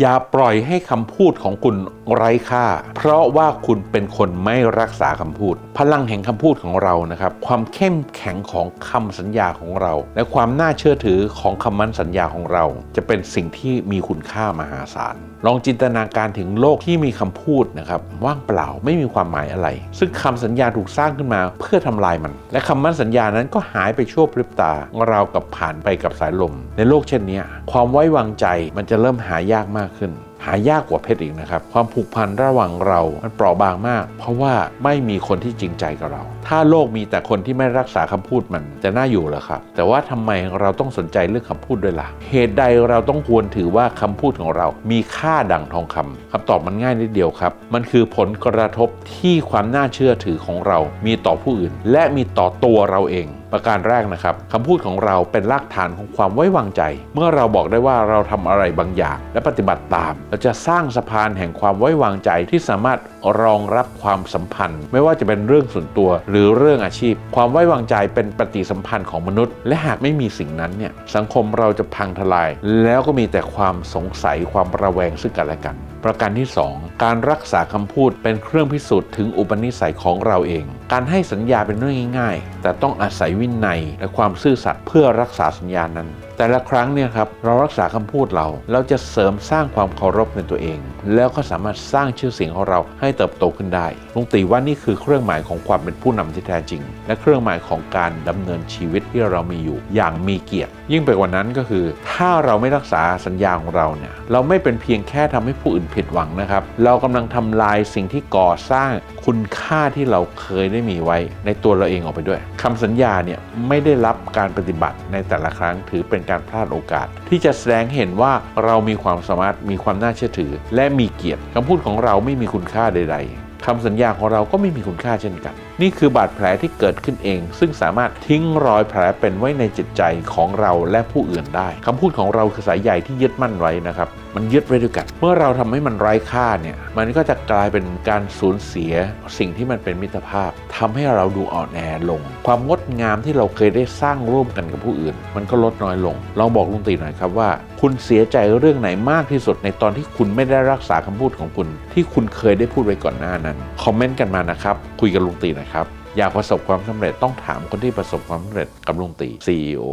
อย่าปล่อยให้คำพูดของคุณไร้ค่า เพราะว่าคุณเป็นคนไม่รักษาคำพูด พลังแห่งคำพูดของเรานะครับ ความเข้มแข็งของคำสัญญาของเรา และความน่าเชื่อถือของคำมั่นสัญญาของเรา จะเป็นสิ่งที่มีคุณค่ามหาศาลลองจินตนาการถึงโลกที่มีคำพูดนะครับว่างเปล่าไม่มีความหมายอะไร ซึ่งคำสัญญาถูกสร้างขึ้นมาเพื่อทำลายมัน และคำมั่นสัญญานั้นก็หายไปชั่วพริบตาราวกับผ่านไปกับสายลม ในโลกเช่นนี้ความไว้วางใจมันจะเริ่มหายากมากขึ้น หายากกว่าเพชรอีกนะครับ ความผูกพันระหว่างเรา มันเปราะบางมาก เพราะว่าไม่มีคนที่จริงใจกับเรา ถ้าโลกมีแต่คนที่ไม่รักษาคำพูดมันจะน่าอยู่เหรอครับ แต่ว่าทำไมเราต้องสนใจเรื่องคำพูดด้วยล่ะ เหตุใดเราต้องควรถือว่าคำพูดของเรา มีค่าดังทองคำคำตอบมันง่ายนิดเดียวครับ มันคือผลกระทบที่ความน่าเชื่อถือของเรา มีต่อผู้อื่น และมีต่อตัวเราเอง ประการแรกนะครับคำพูดของเราเป็นรากฐานของความไว้วางใจ เมื่อเราบอกได้ว่าเราทำอะไรบางอย่าง และปฏิบัติตาม เราจะสร้างสะพานแห่งความไว้วางใจที่สามารถรองรับความสัมพันธ์ ไม่ว่าจะเป็นเรื่องส่วนตัวหรือเรื่องอาชีพ ความไว้วางใจเป็นปฏิสัมพันธ์ของมนุษย์ และหากไม่มีสิ่งนั้นเนี่ยสังคมเราจะพังทลาย แล้วก็มีแต่ความสงสัยความระแวงซึ่งกันและกัน ประการที่ 2 การรักษาคำพูดเป็นเครื่องพิสูจน์ถึงอุปนิสัยของเราเอง การให้สัญญาเป็นเรื่องง่าย ๆ แต่ต้องอาศัยวินัยและความซื่อสัตย์เพื่อรักษาสัญญานั้น แต่ละครั้งเนี่ยครับเรารักษาคำพูดเรา เราจะเสริมสร้างความเคารพในตัวเอง แล้วก็สามารถสร้างชื่อเสียงของเราให้เติบโตขึ้นได้ลุงตีว่านี่คือเครื่องหมายของความเป็นผู้นำที่แท้จริง และเครื่องหมายของการดำเนินชีวิตที่เรามีอยู่ อย่างมีเกียรติ ยิ่งไปกว่านั้นก็คือ ถ้าเราไม่รักษาสัญญาของเราเนี่ยเราไม่เป็นเพียงแค่ทำให้ผู้อื่นผิดหวังนะครับ เรากำลังทำลายสิ่งที่ก่อสร้างคุณค่าที่เราเคยได้มีไว้ในตัวเราเองออกไปด้วย คำสัญญาเนี่ยไม่ได้รับการปฏิบัติในแต่ละครั้งถือเป็นการพลาดโอกาส ที่จะแสดงเห็นว่าเรามีความสามารถมีความน่าเชื่อถือ และมีเกียรติคำพูดของเราไม่มีคุณค่าใด ๆ คำสัญญาของเราก็ไม่มีคุณค่าเช่นกัน นี่คือบาดแผลที่เกิดขึ้นเอง ซึ่งสามารถทิ้งรอยแผลเป็นไว้ในจิตใจของเราและผู้อื่นได้คำพูดของเราคือสายใยที่ยึดมั่นไว้นะครับ มันยึดไว้ด้วยกัน เมื่อเราทำให้มันไร้ค่าเนี่ย มันก็จะกลายเป็นการสูญเสียสิ่งที่มันเป็นมิตรภาพทำให้เราดูอ่อนแอลง ความงดงามที่เราเคยได้สร้างร่วมกันกับผู้อื่น มันก็ลดน้อยลง ลองบอกลุงตีหน่อยครับว่า คุณเสียใจเรื่องไหนมากที่สุดในตอนที่คุณไม่ได้รักษาคำพูดของคุณ ที่คุณเคยได้พูดไว้ก่อนหน้านั้นคอมเมนต์กันมานะครับ คุยกับลุงตีนะครับ อยากประสบความสำเร็จต้องถามคนที่ประสบความสำเร็จกับลุงตี CEO